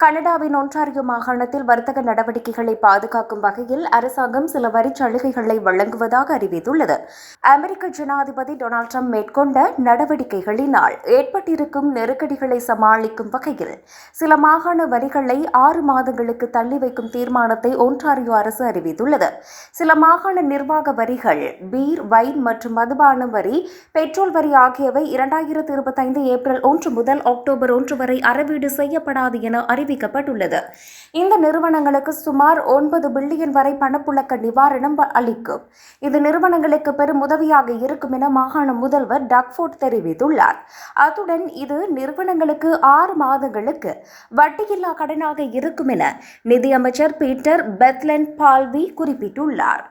கனடாவின் ஒன்றாரியோ மாகாணத்தில் வர்த்தக நடவடிக்கைகளை பாதுகாக்கும் வகையில் அரசாங்கம் சில வரி சலுகைகளை வழங்குவதாக அறிவித்துள்ளது. அமெரிக்க ஜனாதிபதி டொனால்ட் ட்ரம்ப் மேற்கொண்ட நடவடிக்கைகளினால் ஏற்பட்டிருக்கும் நெருக்கடிகளை சமாளிக்கும் வகையில் சில மாகாண வரிகளை ஆறு மாதங்களுக்கு தள்ளி வைக்கும் தீர்மானத்தை ஒன்றாரியோ அரசு அறிவித்துள்ளது. சில மாகாண நிர்வாக வரிகள் பீர் வைன் மற்றும் மதுபானம் வரி பெட்ரோல் வரி ஆகியவை இரண்டாயிரத்து இருபத்தைந்து ஏப்ரல் ஒன்று முதல் அக்டோபர் ஒன்று வரை அறவீடு செய்யப்படாது என அறிவிக்கப்பட்டுள்ளது இந்த நிறுவனங்களுக்கு சுமார் ஒன்பது பில்லியன் வரை பணப்புழக்க நிவாரணம் அளிக்கும். இது நிறுவனங்களுக்கு பெரும் உதவியாக இருக்கும் என மாகாண முதல்வர் டக்ஃபோர்ட் தெரிவித்துள்ளார். அத்துடன் இது நிறுவனங்களுக்கு ஆறு மாதங்களுக்கு வட்டியில்லா கடனாக இருக்கும் என நிதியமைச்சர் பீட்டர் பெத்லன் பால்வி குறிப்பிட்டுள்ளார்.